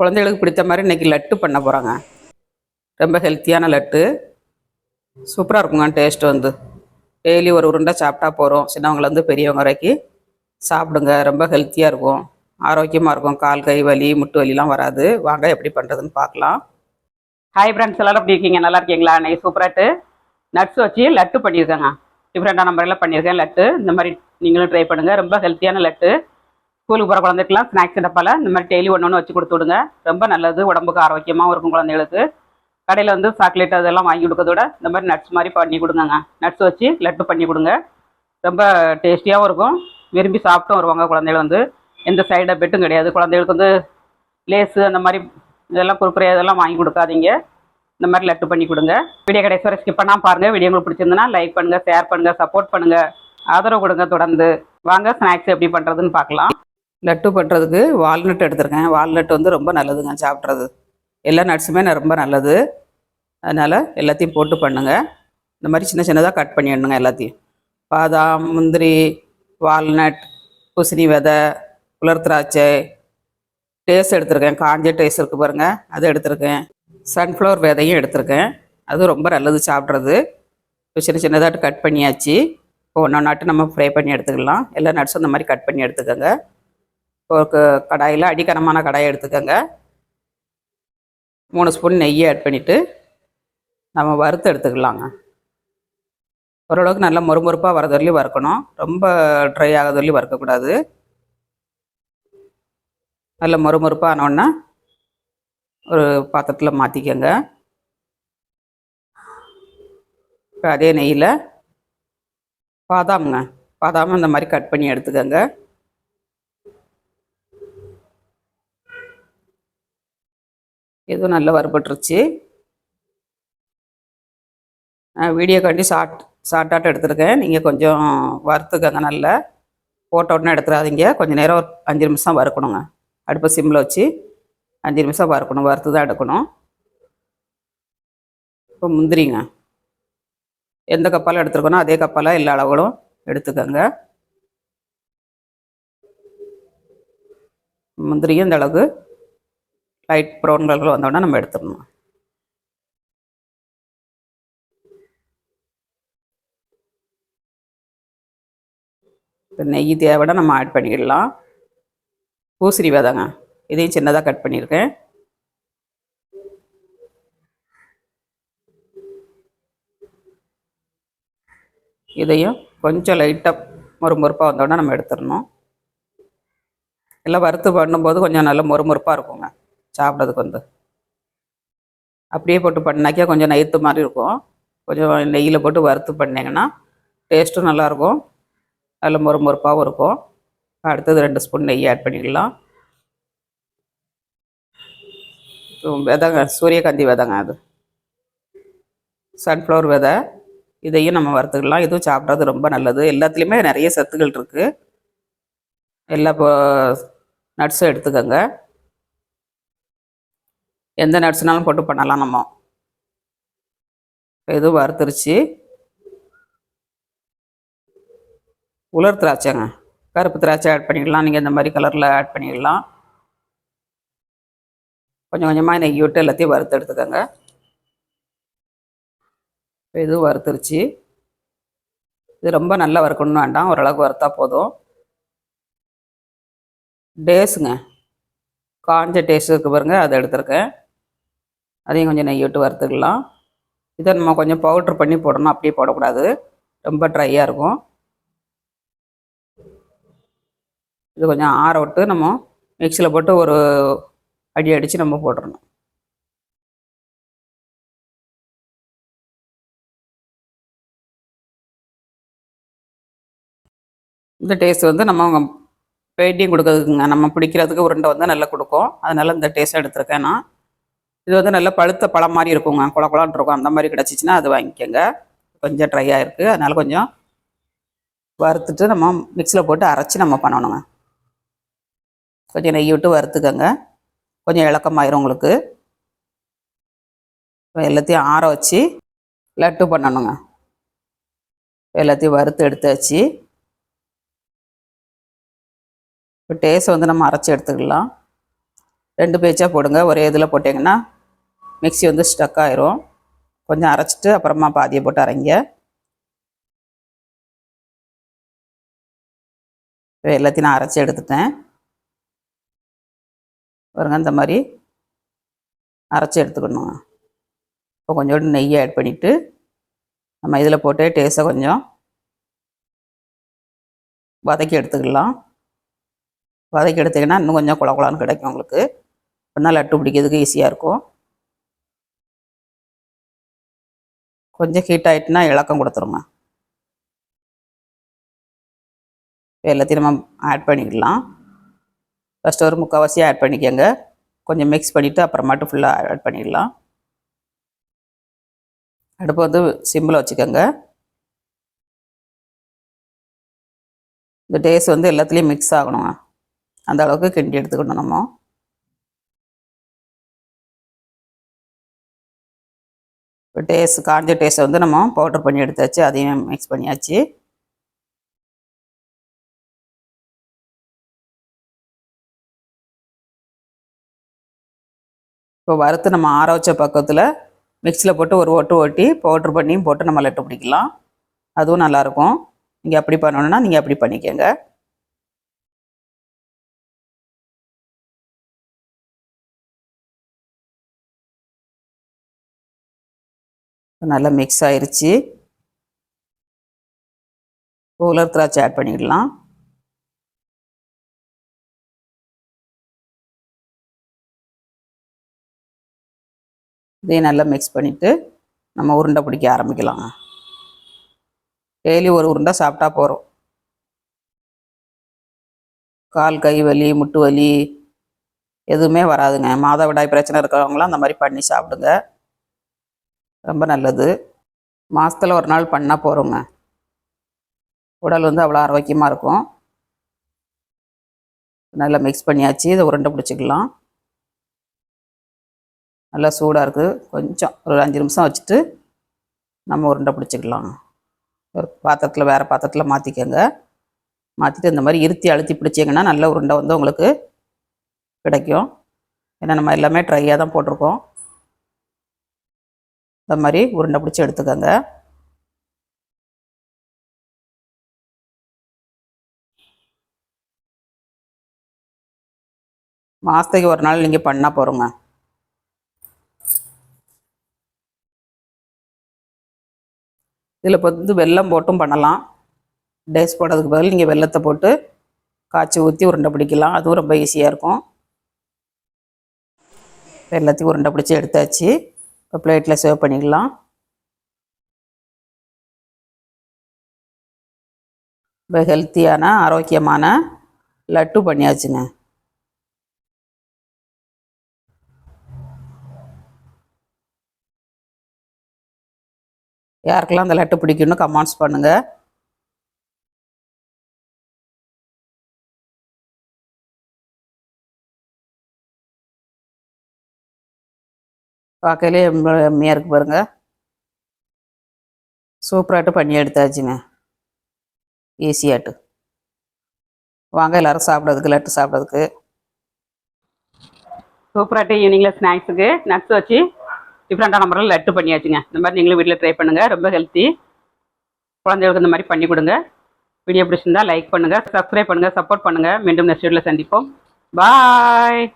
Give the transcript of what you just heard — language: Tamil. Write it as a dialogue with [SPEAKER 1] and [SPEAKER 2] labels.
[SPEAKER 1] குழந்தைகளுக்கு பிடித்த மாதிரி இன்றைக்கி லட்டு பண்ண போகிறாங்க ரொம்ப ஹெல்த்தியான லட்டு சூப்பராக இருக்குங்க டேஸ்ட் வந்து டெய்லி ஒரு உருண்டை சாப்பிட்டா போகிறோம் சின்னவங்கலேருந்து பெரியவங்க வரைக்கும் சாப்பிடுங்க ரொம்ப ஹெல்த்தியாக இருக்கும் ஆரோக்கியமாக இருக்கும் கால் கை வலி முட்டு வலிலாம் வராது வாங்க எப்படி பண்ணுறதுன்னு பார்க்கலாம் ஹாய் ஃப்ரெண்ட்ஸ் எல்லோரும் எப்படி இருக்கீங்க நல்லா இருக்கீங்களா அன்றைக்கி சூப்பராட்டு நட்ஸ் வச்சு லட்டு பண்ணியிருக்கேங்க டிஃப்ரெண்ட்டான முறையில் பண்ணியிருக்கேன் லட்டு இந்த மாதிரி நீங்களும் ட்ரை பண்ணுங்கள் ரொம்ப ஹெல்த்தியான லட்டு ஸ்கூலுக்கு போகிற குழந்தைக்கெலாம் ஸ்நாக்ஸ் டப்பால் இந்த மாதிரி டெய்லி ஒன்று ஒன்று வச்சு கொடுத்து விடுங்க ரொம்ப நல்லது உடம்புக்கு ஆரோக்கியமாகவும் இருக்கும் குழந்தைகளுக்கு கடையில் வந்து சாக்லேட் அதெல்லாம் வாங்கி கொடுக்கறதோட இந்த மாதிரி நட்ஸ் மாதிரி பண்ணி கொடுங்கங்க நட்ஸ் வச்சு லட்டு பண்ணி கொடுங்க ரொம்ப டேஸ்டியாகவும் இருக்கும் விரும்பி சாப்பிட்டும் வருவாங்க குழந்தைகள் வந்து எந்த சைடு பெட்டும் கிடையாது குழந்தைகளுக்கு வந்து லேஸு அந்த மாதிரி இதெல்லாம் குறுக்குறையா இதெல்லாம் வாங்கி கொடுக்காதீங்க இந்த மாதிரி லட்டு பண்ணி கொடுங்க வீடியோ கடைசி வரை ஸ்கிப் பண்ணால் பாருங்கள் வீடியோ உங்களுக்கு பிடிச்சிருந்தனா லைக் பண்ணுங்கள் ஷேர் பண்ணுங்கள் சப்போர்ட் பண்ணுங்கள் ஆதரவு கொடுங்க தொடர்ந்து வாங்க ஸ்நாக்ஸ் எப்படி பண்ணுறதுன்னு பார்க்கலாம் லட்டு பண்ணுறதுக்கு வால்நட் எடுத்திருக்கேன் வால்நட் வந்து ரொம்ப நல்லதுங்க சாப்பிட்றது எல்லா நட்ஸுமே ரொம்ப நல்லது அதனால் எல்லாத்தையும் போட்டு பண்ணுங்கள் இந்த மாதிரி சின்ன சின்னதாக கட் பண்ணிடணுங்க எல்லாத்தையும் பாதாம் முந்திரி வால்நட் பூசணி விதை உலர் திராட்சை டேஸ்ட் எடுத்திருக்கேன் காஞ்ச டேஸ்ட் இருக்குது பாருங்கள் அது எடுத்திருக்கேன் சன்ஃப்ளவர் விதையும் எடுத்திருக்கேன் அது ரொம்ப நல்லது சாப்பிட்றது இப்போ சின்ன சின்னதாக கட் பண்ணியாச்சு இப்போ ஒன்று நாட்டு நம்ம ஃப்ரை பண்ணி எடுத்துக்கலாம் எல்லா நட்ஸும் இந்த மாதிரி கட் பண்ணி எடுத்துக்கோங்க ஒரு கடாயில் அடிக்கனமான கடாயை எடுத்துக்கோங்க மூணு ஸ்பூன் நெய்யை ஆட் பண்ணிவிட்டு நம்ம வறுத்து எடுத்துக்கலாங்க ஓரளவுக்கு நல்லா மொறுமொறுப்பாக வர வரதொல்லி வறுக்கணும் ரொம்ப ட்ரை ஆகதொல்லி வறுக்கக்கூடாது நல்ல மொறுமொறுப்பாக ஆனோடனே ஒரு பாத்திரத்தில் இப்போ அதே நெய்யில் பாதாமுங்க பாதாமும் இந்த மாதிரி கட் பண்ணி எடுத்துக்கோங்க எதுவும் நல்லா வறுபட்டுருச்சு வீடியோக்காண்டி ஷார்ட் ஷார்ட்டாட்டம் எடுத்துருக்கேன் நீங்கள் கொஞ்சம் வறுத்துக்கங்க நல்ல போட்ட எடுத்துடாதீங்க கொஞ்சம் நேரம் ஒரு அஞ்சு நிமிஷம் வறுக்கணுங்க அடுப்பை சிம்மில் வச்சு அஞ்சு நிமிஷம் வறுக்கணும் வறுத்து தான் எடுக்கணும் இப்போ முந்திரிங்க எந்த கப்பால் எடுத்துருக்கணும் அதே கப்பால் எல்லா அளவுகளும் எடுத்துக்கோங்க முந்திரியும் இந்த அளவுக்கு லைட் ப்ரௌன் கலர் வந்தோடனே நம்ம எடுத்துடணும் நெய் தேவைட நம்ம ஆட் பண்ணிடலாம் பூசணி வேதாங்க இதையும் சின்னதாக கட் பண்ணியிருக்கேன் இதையும் கொஞ்சம் லைட்டாக மொறு மொறுப்பாக வந்தோடனே நம்ம எடுத்துடணும் எல்லாம் வறுத்து பண்ணும்போது கொஞ்சம் நல்லா மொறு மொறுப்பாக இருக்குங்க சாப்பிட்றதுக்கு வந்து அப்படியே போட்டு பண்ணாக்கா கொஞ்சம் நெய்த்து மாதிரி இருக்கும் கொஞ்சம் நெய்யில் போட்டு வறுத்து பண்ணிங்கன்னா டேஸ்ட்டும் நல்லாயிருக்கும் நல்ல மொறு மொறுப்பாகவும் இருக்கும் அடுத்தது ரெண்டு ஸ்பூன் நெய் ஆட் பண்ணிக்கலாம் விதங்க சூரியகாந்தி விதங்க அது சன்ஃப்ளவர் விதை இதையும் நம்ம வறுத்துக்கலாம் இதுவும் சாப்பிட்றது ரொம்ப நல்லது எல்லாத்துலேயுமே நிறைய சத்துக்கள் இருக்குது எல்லா நட்ஸும் எடுத்துக்கோங்க எந்த நட்ஸ்னாலும் போட்டு பண்ணலாம் நம்ம இது வறுத்துருச்சு உலர் திராட்சைங்க கருப்பு திராட்சை ஆட் பண்ணிக்கலாம் நீங்கள் இந்த மாதிரி கலரில் ஆட் பண்ணிக்கலாம் கொஞ்சம் கொஞ்சமாக நெய் விட்டு எல்லாத்தையும் வறுத்து எடுத்துக்கோங்க இது வறுத்துருச்சு இது ரொம்ப நல்லா வறுக்கணும்னு வேண்டாம் ஓரளவுக்கு வறுத்தா போதும் டேஸுங்க காஞ்ச டேஸ்ட் இருக்குது பாருங்க அதை எடுத்திருக்கேன் அதையும் கொஞ்சம் நெய் விட்டு வறுத்துக்கலாம் இதை நம்ம கொஞ்சம் பவுட்ரு பண்ணி போடணும் அப்படியே போடக்கூடாது ரொம்ப ட்ரையாக இருக்கும் இது கொஞ்சம் ஆற விட்டு நம்ம மிக்சியில் போட்டு ஒரு அடி அடித்து நம்ம போட்டுடணும் இந்த டேஸ்ட் வந்து நம்ம பேட்டியும் கொடுக்குறதுக்குங்க நம்ம பிடிக்கிறதுக்கு உருண்டை வந்து நல்லா கொடுக்கும் அதனால் இந்த டேஸ்ட்டாக எடுத்துருக்கேன் நான் இது வந்து நல்ல பழுத்த பழம் மாதிரி இருக்குங்க குள குளம்னு இருக்கும் அந்த மாதிரி கிடச்சிச்சின்னா அது வாங்கிக்கோங்க கொஞ்சம் ட்ரையாக இருக்குது அதனால் கொஞ்சம் வறுத்துட்டு நம்ம மிக்சியில் போட்டு அரைச்சி நம்ம பண்ணணுங்க கொஞ்சம் நெய் விட்டு வறுத்துக்கோங்க கொஞ்சம் இலக்கமாயிரும் உங்களுக்கு எல்லாத்தையும் ஆற வச்சு லட்டு பண்ணணுங்க எல்லாத்தையும் வறுத்து வச்சு இப்போ டேஸ்ட் வந்து நம்ம அரைச்சி எடுத்துக்கலாம் ரெண்டு பேஜாக போடுங்க ஒரே இதில் போட்டிங்கன்னா மிக்சி வந்து ஸ்டக் ஆயிரும் கொஞ்சம் அரைச்சிட்டு அப்புறமா பாதியை போட்டு அரைங்க இப்போ எல்லாத்தையும் நான் அரைச்சி எடுத்துட்டேன் பாருங்க இந்த மாதிரி அரைச்சி எடுத்துக்கணும் இப்போ கொஞ்சோண்டு நெய்யை ஆட் பண்ணிவிட்டு நம்ம இதில் போட்டு டேஸ்ட்டை கொஞ்சம் வதக்கி எடுத்துக்கலாம் வதக்கி எடுத்திங்கன்னா இன்னும் கொஞ்சம் குள குளான்னு கிடைக்கும் உங்களுக்கு பண்ணால் லட்டு பிடிக்கிறதுக்கு ஈஸியாக இருக்கும் கொஞ்சம் ஹீட் ஆகிட்டுனா இலக்கம் கொடுத்துருங்க எல்லாத்தையும் நம்ம ஆட் பண்ணிக்கலாம் ஃபஸ்ட்டு ஒரு முக்கால்வாசியாக ஆட் பண்ணிக்கோங்க கொஞ்சம் மிக்ஸ் பண்ணிவிட்டு அப்புறமாட்டு ஃபுல்லாக ஆட் பண்ணிடலாம் அடுப்பு வந்து சிம்பிளாக வச்சுக்கோங்க இந்த டேஸ்ட் வந்து எல்லாத்துலேயும் மிக்ஸ் ஆகணுங்க அந்த அளவுக்கு கிண்டி எடுத்துக்கணும் நம்ம இப்போ டேஸ்ட் காஞ்ச டேஸ்ட்டை வந்து நம்ம பவுடர் பண்ணி எடுத்தாச்சு அதையும் மிக்ஸ் பண்ணியாச்சு இப்போ வறுத்து நம்ம ஆற வச்ச பக்கத்தில் மிக்சியில் போட்டு ஒரு ஒட்டு ஓட்டி பவுட்ரு பண்ணியும் போட்டு நம்ம லட்டு பிடிக்கலாம் அதுவும் நல்லாயிருக்கும் நீங்கள் அப்படி பண்ணணுன்னா நீங்கள் அப்படி பண்ணிக்கோங்க நல்லா மிக்ஸ் ஆயிடுச்சு உலர் திராட்சை ஆட் பண்ணிடலாம் இதையும் நல்லா மிக்ஸ் பண்ணிவிட்டு நம்ம உருண்டை பிடிக்க ஆரம்பிக்கலாங்க டெய்லி ஒரு உருண்டை சாப்பிட்டா போகிறோம் கால் கை வலி முட்டு வலி எதுவுமே வராதுங்க மாதவிடாய் பிரச்சனை இருக்கிறவங்களாம் அந்த மாதிரி பண்ணி சாப்பிடுங்க ரொம்ப நல்லது மாதத்தில் ஒரு நாள் பண்ணால் போகிறோங்க உடல் வந்து அவ்வளோ ஆரோக்கியமாக இருக்கும் நல்லா மிக்ஸ் பண்ணியாச்சு இதை உருண்டை பிடிச்சிக்கலாம் நல்லா சூடாக இருக்குது கொஞ்சம் ஒரு அஞ்சு நிமிஷம் வச்சுட்டு நம்ம உருண்டை பிடிச்சிக்கலாம் ஒரு பாத்திரத்தில் வேறு பாத்திரத்தில் மாற்றிக்கோங்க மாற்றிட்டு இந்த மாதிரி இருத்தி அழுத்தி பிடிச்சிங்கன்னா நல்ல உருண்டை வந்து உங்களுக்கு கிடைக்கும் ஏன்னா நம்ம எல்லாமே ட்ரையாக தான் போட்டிருக்கோம் இந்த மாதிரி உருண்டை பிடிச்சி எடுத்துக்கோங்க மாதத்துக்கு ஒரு நாள் நீங்கள் பண்ணால் போகிறோங்க இதில் இப்போ வந்து வெல்லம் போட்டும் பண்ணலாம் டேஸ் போடுறதுக்கு பதில் நீங்கள் வெள்ளத்தை போட்டு காய்ச்சி ஊற்றி உருண்டை பிடிக்கலாம் அதுவும் ரொம்ப ஈஸியாக இருக்கும் எல்லாத்தையும் உருண்டை பிடிச்சி எடுத்தாச்சு இப்போ பிளேட்டில் சர்வ் பண்ணிக்கலாம் இப்போ ஹெல்த்தியான ஆரோக்கியமான லட்டு பண்ணியாச்சுங்க யாருக்கெல்லாம் அந்த லட்டு பிடிக்கணும்னு கமெண்ட்ஸ் பண்ணுங்கள் பார்க்கலே எம்மையாக இருக்குது பாருங்க சூப்பராகிட்டு பண்ணி எடுத்தாச்சுங்க ஈஸியாட்டு வாங்க எல்லோரும் சாப்பிட்றதுக்கு லட்டு சாப்பிட்றதுக்கு சூப்பராகிட்டு ஈவினிங்கில் ஸ்நாக்ஸுக்கு நட்ஸ் வச்சு டிஃப்ரெண்ட்டான முறையில் லட்டு பண்ணியாச்சுங்க இந்த மாதிரி நீங்களும் வீட்டில் ட்ரை பண்ணுங்கள் ரொம்ப ஹெல்த்தி குழந்தைகளுக்கு இந்த மாதிரி பண்ணி கொடுங்க வீடியோ பிடிச்சிருந்தா லைக் பண்ணுங்கள் சப்ஸ்கிரைப் பண்ணுங்கள் சப்போர்ட் பண்ணுங்கள் மீண்டும் நெக்ஸ்ட் வீடியோவில் சந்திப்போம் பாய்